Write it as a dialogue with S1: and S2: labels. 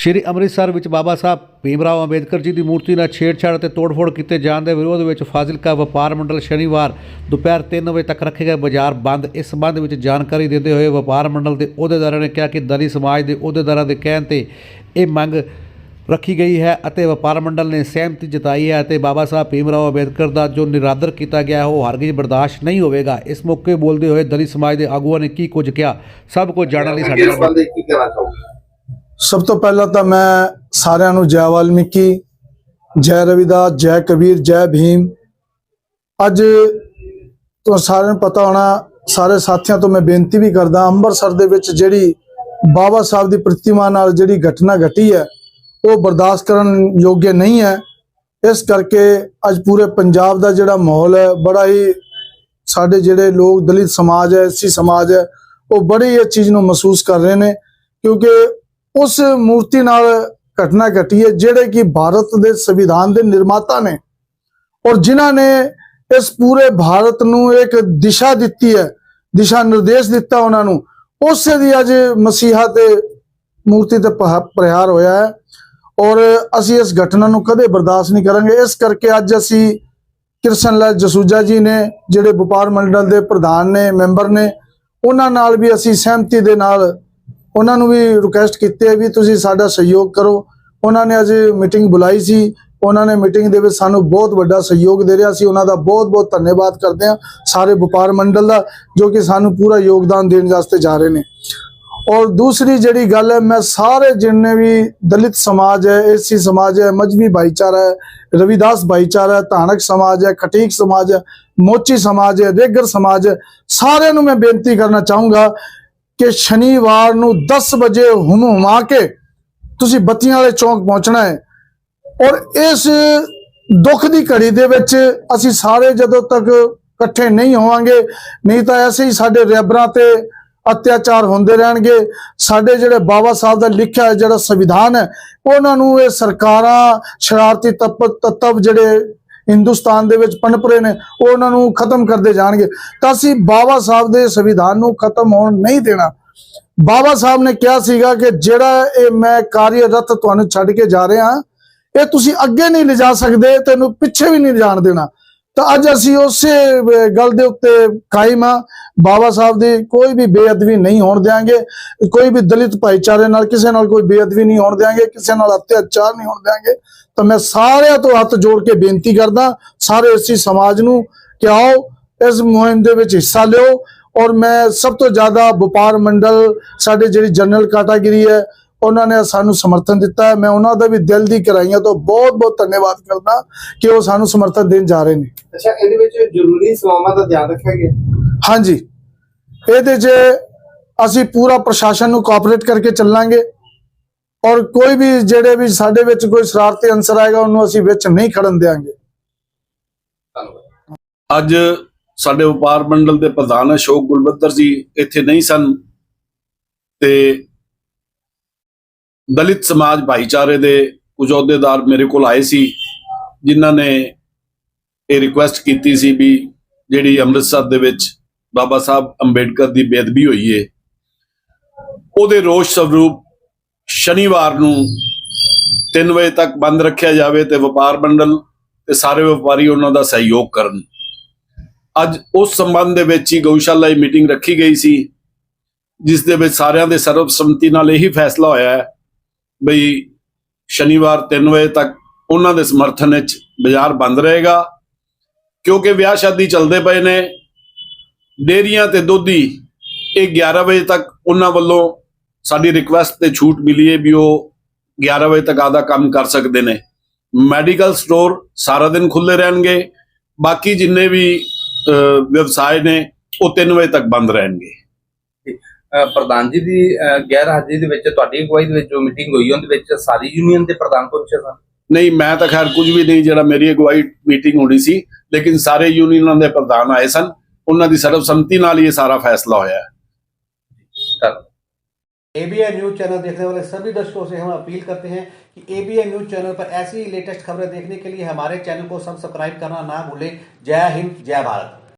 S1: ਸ਼੍ਰੀ ਅੰਮ੍ਰਿਤਸਰ ਵਿੱਚ ਬਾਬਾ ਸਾਹਿਬ ਭੀਮਰਾਓ ਅੰਬੇਦਕਰ ਜੀ ਦੀ ਮੂਰਤੀ ਨਾਲ ਛੇੜਛਾੜ ਅਤੇ ਤੋੜਫੋੜ ਕੀਤੇ ਜਾਣ ਦੇ ਵਿਰੋਧ ਵਿੱਚ ਫਾਜ਼ਿਲਕਾ ਵਪਾਰ ਮੰਡਲ ਸ਼ਨੀਵਾਰ ਦੁਪਹਿਰ 3 ਵਜੇ ਤੱਕ ਰੱਖੇ ਗਏ ਬਾਜ਼ਾਰ ਬੰਦ। ਇਸ ਸੰਬੰਧ ਵਿੱਚ ਜਾਣਕਾਰੀ ਦਿੰਦੇ ਹੋਏ ਵਪਾਰ ਮੰਡਲ ਦੇ ਅਹੁਦੇਦਾਰਾਂ ਨੇ ਕਿਹਾ ਕਿ ਦਲਿਤ ਸਮਾਜ ਦੇ ਅਹੁਦੇਦਾਰਾਂ ਦੇ ਕਹਿਣ ਤੇ ਇਹ ਮੰਗ ਰੱਖੀ ਗਈ ਹੈ ਅਤੇ ਵਪਾਰ ਮੰਡਲ ਨੇ ਸਹਿਮਤੀ ਜਤਾਈ ਹੈ ਅਤੇ ਬਾਬਾ ਸਾਹਿਬ ਭੀਮਰਾਓ ਅੰਬੇਦਕਰ ਦਾ ਜੋ ਨਿਰਾਦਰ ਕੀਤਾ ਗਿਆ ਹੈ ਉਹ ਹਰਗਿਜ਼ ਬਰਦਾਸ਼ਤ ਨਹੀਂ ਹੋਵੇਗਾ। ਇਸ ਮੌਕੇ ਬੋਲਦੇ ਹੋਏ ਦਲਿਤ ਸਮਾਜ ਦੇ ਆਗੂਆਂ ਨੇ ਕੀ ਕੁਝ ਕਿਹਾ? ਸਭ ਕੁਝ ਜਾਣਨ ਲਈ ਸਾਡੇ ਨਾਲ
S2: ਕੀ ਕਹਿਣਾ ਚਾਹੋਗੇ?
S3: ਸਭ ਤੋਂ ਪਹਿਲਾਂ ਤਾਂ ਮੈਂ ਸਾਰਿਆਂ ਨੂੰ ਜੈ ਵਾਲਮੀਕੀ, ਜੈ ਰਵਿਦਾਸ, ਜੈ ਕਬੀਰ, ਜੈ ਭੀਮ। ਅੱਜ ਤੋਂ ਸਾਰਿਆਂ ਨੂੰ ਪਤਾ ਹੋਣਾ, ਸਾਰੇ ਸਾਥੀਆਂ ਤੋਂ ਮੈਂ ਬੇਨਤੀ ਵੀ ਕਰਦਾ, ਅੰਮ੍ਰਿਤਸਰ ਦੇ ਵਿੱਚ ਜਿਹੜੀ ਬਾਬਾ ਸਾਹਿਬ ਦੀ ਪ੍ਰਤਿਮਾ ਨਾਲ ਜਿਹੜੀ ਘਟਨਾ ਘਟੀ ਹੈ, ਉਹ ਬਰਦਾਸ਼ਤ ਕਰਨ ਯੋਗ ਨਹੀਂ ਹੈ। ਇਸ ਕਰਕੇ ਅੱਜ ਪੂਰੇ ਪੰਜਾਬ ਦਾ ਜਿਹੜਾ ਮਾਹੌਲ ਹੈ, ਬੜਾ ਹੀ ਸਾਡੇ ਜਿਹੜੇ ਲੋਕ ਦਲਿਤ ਸਮਾਜ ਹੈ ਐਸੀ ਸਮਾਜ ਹੈ, ਉਹ ਬੜੀ ਇਹ ਚੀਜ਼ ਨੂੰ ਮਹਿਸੂਸ ਕਰ ਰਹੇ ਨੇ, ਕਿਉਂਕਿ ਉਸ ਮੂਰਤੀ ਨਾਲ ਘਟਨਾ ਘਟੀ ਹੈ, ਜਿਹੜੇ ਕਿ ਭਾਰਤ ਦੇ ਸੰਵਿਧਾਨ ਦੇ ਨਿਰਮਾਤਾ ਨੇ। ਔਰ ਜਿਨ੍ਹਾਂ ਨੇ ਇਸ ਪੂਰੇ ਭਾਰਤ ਨੂੰ ਇੱਕ ਦਿਸ਼ਾ ਦਿੱਤੀ ਹੈ, ਦਿਸ਼ਾ ਨਿਰਦੇਸ਼ ਦਿੱਤਾ ਉਹਨਾਂ ਨੂੰ, ਉਸੇ ਦੀ ਅੱਜ ਮਸੀਹਾ ਤੇ ਮੂਰਤੀ ਤੇ ਪਹ- ਪ੍ਰਹਾਰ ਹੋਇਆ ਹੈ। ਔਰ ਅਸੀਂ ਇਸ ਘਟਨਾ ਨੂੰ ਕਦੇ ਬਰਦਾਸ਼ਤ ਨਹੀਂ ਕਰਾਂਗੇ। ਇਸ ਕਰਕੇ ਅੱਜ ਅਸੀਂ ਕਿਰਸ਼ਨ ਲਾਲ ਜਸੂਜਾ ਜੀ ਨੇ, ਜਿਹੜੇ ਵਪਾਰ ਮੰਡਲ ਦੇ ਪ੍ਰਧਾਨ ਨੇ, ਮੈਂਬਰ ਨੇ, ਉਹਨਾਂ ਨਾਲ ਵੀ ਅਸੀਂ ਸਹਿਮਤੀ ਦੇ ਨਾਲ ਉਹਨਾਂ ਨੂੰ ਵੀ ਰਿਕੁਐਸਟ ਕੀਤੀ ਹੈ ਵੀ ਤੁਸੀਂ ਸਾਡਾ ਸਹਿਯੋਗ ਕਰੋ। ਉਹਨਾਂ ਨੇ ਅੱਜ ਮੀਟਿੰਗ ਬੁਲਾਈ ਸੀ। ਉਹਨਾਂ ਨੇ ਮੀਟਿੰਗ ਦੇ ਵਿੱਚ ਸਾਨੂੰ ਬਹੁਤ ਵੱਡਾ ਸਹਿਯੋਗ ਦੇ ਰਿਹਾ ਸੀ। ਉਹਨਾਂ ਦਾ ਬਹੁਤ ਬਹੁਤ ਧੰਨਵਾਦ ਕਰਦੇ ਹਾਂ ਸਾਰੇ ਵਪਾਰ ਮੰਡਲ ਦਾ, ਜੋ ਕਿ ਸਾਨੂੰ ਪੂਰਾ ਯੋਗਦਾਨ ਦੇਣ ਵਾਸਤੇ ਜਾ ਰਹੇ ਨੇ। ਔਰ ਦੂਸਰੀ ਜਿਹੜੀ ਗੱਲ ਹੈ, ਮੈਂ ਸਾਰੇ ਜਿੰਨੇ ਵੀ ਦਲਿਤ ਸਮਾਜ ਹੈ ਐਸੀ ਸਮਾਜ ਹੈ, ਮਜਬੀ ਭਾਈਚਾਰਾ ਹੈ, ਰਵਿਦਾਸ ਭਾਈਚਾਰਾ ਹੈ ਧਾਨਕ ਸਮਾਜ ਹੈ, ਖਟੀਕ ਸਮਾਜ ਹੈ, ਮੋਚੀ ਸਮਾਜ ਹੈ, ਰੇਗਰ ਸਮਾਜ ਹੈ, ਸਾਰਿਆਂ ਨੂੰ ਮੈਂ ਬੇਨਤੀ ਕਰਨਾ ਚਾਹੂੰਗਾ ਕਿ ਸ਼ਨੀਵਾਰ ਨੂੰ 10 ਵਜੇ ਹੁਮ ਹੁਮਾ ਕੇ ਤੁਸੀਂ ਬੱਤੀਆਂ ਵਾਲੇ ਚੌਂਕ ਪਹੁੰਚਣਾ ਹੈ। ਔਰ ਇਸ ਦੁੱਖ ਦੀ ਘੜੀ ਦੇ ਵਿੱਚ ਅਸੀਂ ਸਾਰੇ ਜਦੋਂ ਤੱਕ ਇਕੱਠੇ ਨਹੀਂ ਹੋਵਾਂਗੇ, ਨਹੀਂ ਤਾਂ ਐਸੇ ਹੀ ਸਾਡੇ ਰੈਬਰਾਂ ਤੇ ਅਤਿਆਚਾਰ ਹੁੰਦੇ ਰਹਿਣਗੇ। ਸਾਡੇ ਜਿਹੜੇ ਬਾਬਾ ਸਾਹਿਬ ਦਾ ਲਿਖਿਆ ਜਿਹੜਾ ਸੰਵਿਧਾਨ ਹੈ, ਉਹਨਾਂ ਨੂੰ ਇਹ ਸਰਕਾਰਾਂ ਸ਼ਰਾਰਤੀ ਤੱਪ ਤੱਤਵ ਜਿਹੜੇ ਹਿੰਦੁਸਤਾਨ ਦੇ ਵਿੱਚ ਪਨਪ ਰਹੇ ਨੇ, ਉਹ ਉਹਨਾਂ ਨੂੰ ਖਤਮ ਕਰਦੇ ਜਾਣਗੇ। ਤਾਂ ਅਸੀਂ ਬਾਬਾ ਸਾਹਿਬ ਦੇ ਸੰਵਿਧਾਨ ਨੂੰ ਖਤਮ ਹੋਣ ਨਹੀਂ ਦੇਣਾ। ਬਾਬਾ ਸਾਹਿਬ ਨੇ ਕਿਹਾ ਸੀਗਾ ਕਿ ਜਿਹੜਾ ਇਹ ਮੈਂ ਕਾਰਜਰਤ ਤੁਹਾਨੂੰ ਛੱਡ ਕੇ ਜਾ ਰਿਹਾ, ਇਹ ਤੁਸੀਂ ਅੱਗੇ ਨਹੀਂ ਲਿਜਾ ਸਕਦੇ, ਤੈਨੂੰ ਪਿੱਛੇ ਵੀ ਨਹੀਂ ਜਾਣ ਦੇਣਾ। ਤਾਂ ਅੱਜ ਅਸੀਂ ਉਸੇ ਗੱਲ ਦੇ ਉੱਤੇ ਕਾਇਮ ਆ ਬਾਬਾ ਸਾਹਿਬ ਦੀ ਕੋਈ ਵੀ ਬੇਅਦਬੀ ਨਹੀਂ ਹੋਣ ਦੇਾਂਗੇ ਕੋਈ ਵੀ ਦਲਿਤ ਭਾਈਚਾਰੇ ਨਾਲ ਕਿਸੇ ਨਾਲ ਕੋਈ ਬੇਅਦਬੀ ਨਹੀਂ ਹੋਣ ਦੇਾਂਗੇ ਕਿਸੇ ਨਾਲ ਅਤਿਆਚਾਰ ਨਹੀਂ ਹੋਣ ਦੇਾਂਗੇ ਤਾਂ ਮੈਂ ਸਾਰਿਆਂ ਤੋਂ ਹੱਥ ਜੋੜ ਕੇ ਬੇਨਤੀ ਕਰਦਾ, ਸਾਰੇ ਇਸੀ ਸਮਾਜ ਨੂੰ ਕਿ ਆਓ, ਇਸ ਮੁਹਿੰਮ ਦੇ ਵਿੱਚ ਹਿੱਸਾ ਲਿਓ। ਔਰ ਮੈਂ ਸਭ ਤੋਂ ਜ਼ਿਆਦਾ ਵਪਾਰ ਮੰਡਲ, ਸਾਡੇ ਜਿਹੜੀ ਜਨਰਲ ਕੈਟਾਗਰੀ ਹੈ ਉਹਨਾਂ ਨੇ ਸਾਨੂੰ ਸਮਰਥਨ ਦਿੱਤਾ ਹੈ। ਮੈਂ ਉਹਨਾਂ ਦਾ ਵੀ ਦਿਲ ਦੀ ਕਰਾਈਆਂ ਤੋਂ ਬਹੁਤ ਬਹੁਤ ਧੰਨਵਾਦ ਕਰਦਾ ਕਿ ਉਹ ਸਾਨੂੰ ਸਮਰਥਨ ਦੇਣ ਜਾ ਰਹੇ ਨੇ।
S2: ਅੱਛਾ ਇਹਦੇ ਵਿੱਚ ਜ਼ਰੂਰੀ ਸੇਵਾਵਾਂ ਦਾ ਧਿਆਨ ਰੱਖਿਆ ਗਿਆ?
S3: ਹਾਂਜੀ। ਇਹਦੇ 'ਚ ਅਸੀਂ ਪੂਰਾ ਪ੍ਰਸ਼ਾਸਨ ਨੂੰ ਕੋਆਪਰੇਟ ਕਰਕੇ ਚੱਲਾਂਗੇ ਔਰ ਕੋਈ ਵੀ ਜਿਹੜੇ ਵੀ ਸਾਡੇ ਵਿੱਚ ਕੋਈ ਸ਼ਰਾਰਤੀ ਅੰਸਰ ਆਏਗਾ ਉਹਨੂੰ ਅਸੀਂ ਵਿੱਚ ਨਹੀਂ ਖੜਨ ਦੇਵਾਂਗੇ
S4: ਅੱਜ ਸਾਡੇ ਵਪਾਰ ਮੰਡਲ ਦੇ ਪ੍ਰਧਾਨ ਅਸ਼ੋਕ ਗੁਲਬੱਦਰ ਜੀ ਇੱਥੇ ਨਹੀਂ ਸਨ ਤੇ ਦਲਿਤ ਸਮਾਜ ਭਾਈਚਾਰੇ ਦੇ ਕੁਝ ਅਹੁਦੇਦਾਰ ਮੇਰੇ ਕੋਲ ਆਏ ਸੀ, ਜਿਨ੍ਹਾਂ ਨੇ ਇਹ ਰਿਕੁਐਸਟ ਕੀਤੀ ਸੀ ਵੀ ਜਿਹੜੀ ਅੰਮ੍ਰਿਤਸਰ ਦੇ ਵਿੱਚ ਬਾਬਾ ਸਾਹਿਬ ਅੰਬੇਡਕਰ ਦੀ ਬੇਅਦਬੀ ਹੋਈ ਏ, ਉਹਦੇ ਰੋਸ਼ ਸਵਰੂਪ ਸ਼ਨੀਵਾਰ ਨੂੰ 3 ਵਜੇ ਤੱਕ ਬੰਦ ਰੱਖਿਆ ਜਾਵੇ ਤੇ ਵਪਾਰ ਮੰਡਲ ਤੇ ਸਾਰੇ ਵਪਾਰੀ ਉਹਨਾਂ ਦਾ ਸਹਿਯੋਗ ਕਰਨ। ਅੱਜ ਉਸ ਸੰਬੰਧ ਦੇ ਵਿੱਚ ਹੀ ਗਊਸ਼ਾਲਾ ਦੀ ਮੀਟਿੰਗ ਰੱਖੀ ਗਈ ਸੀ, ਜਿਸ ਦੇ ਵਿੱਚ ਸਾਰਿਆਂ ਦੇ ਸਰਬਸੰਮਤੀ ਨਾਲ ਇਹੀ ਫੈਸਲਾ ਹੋਇਆ ਹੈ ਬਈ ਸ਼ਨੀਵਾਰ 3 ਵਜੇ ਤੱਕ ਉਹਨਾਂ ਦੇ ਸਮਰਥਨ ਵਿੱਚ ਬਾਜ਼ਾਰ ਬੰਦ ਰਹੇਗਾ, ਕਿਉਂਕਿ ਵਿਆਹ ਸ਼ਾਦੀ ਚੱਲਦੇ ਪਏ ਨੇ। ਡੇਰੀਆਂ ਤੇ ਦੁੱਧੀ ਇਹ 11 ਵਜੇ ਤੱਕ ਉਹਨਾਂ ਵੱਲੋਂ ਸਾਡੀ ਰਿਕੁਐਸਟ ਤੇ ਛੂਟ ਮਿਲੀ ਹੈ ਵੀ ਉਹ 11 ਵਜੇ ਤੱਕ ਆਦਾ ਕੰਮ ਕਰ ਸਕਦੇ ਨੇ। ਮੈਡੀਕਲ ਸਟੋਰ ਸਾਰਾ ਦਿਨ ਖੁੱਲੇ ਰਹਿਣਗੇ, ਬਾਕੀ ਜਿੰਨੇ ਵੀ ਵਿਵਸਾਏ ਨੇ, ਉਹ 3 ਵਜੇ ਤੱਕ ਬੰਦ ਰਹਿਣਗੇ।
S2: ਪ੍ਰਧਾਨ ਜੀ ਦੀ ਅਹ ਗੈਰ ਹਾਜ਼ਰੀ ਦੇ ਵਿੱਚ ਤੁਹਾਡੀ ਅਗਵਾਈ ਦੇ ਵਿੱਚ ਜੋ ਮੀਟਿੰਗ ਹੋਈ ਉਹਦੇ ਵਿੱਚ ਸਾਰੀ ਯੂਨੀਅਨ ਦੇ ਪ੍ਰਧਾਨ ਪਹੁੰਚੇ ਸਨ
S4: ਨਹੀਂ ਮੈਂ ਤਾਂ ਖੈਰ ਕੁਝ ਵੀ ਨਹੀਂ ਜਿਹੜਾ ਮੇਰੀ ਅਗਵਾਈ ਮੀਟਿੰਗ ਹੋਣੀ ਸੀ ਲੇਕਿਨ ਸਾਰੇ ਯੂਨੀਅਨਾਂ ਦੇ ਪ੍ਰਧਾਨ ਆਏ ਸਨ ਉਹਨਾਂ ਦੀ ਸਰਬਸੰਮਤੀ ਨਾਲ ਹੀ ਇਹ ਸਾਰਾ ਫੈਸਲਾ ਹੋਇਆ ਹੈ
S2: ਧੰਨਵਾਦ
S1: एबीएन न्यूज चैनल देखने वाले सभी दर्शकों से हम अपील करते हैं कि एबीएन न्यूज चैनल पर ऐसी ही लेटेस्ट खबरें देखने के लिए हमारे चैनल को सब्सक्राइब करना ना भूलें जय हिंद जय भारत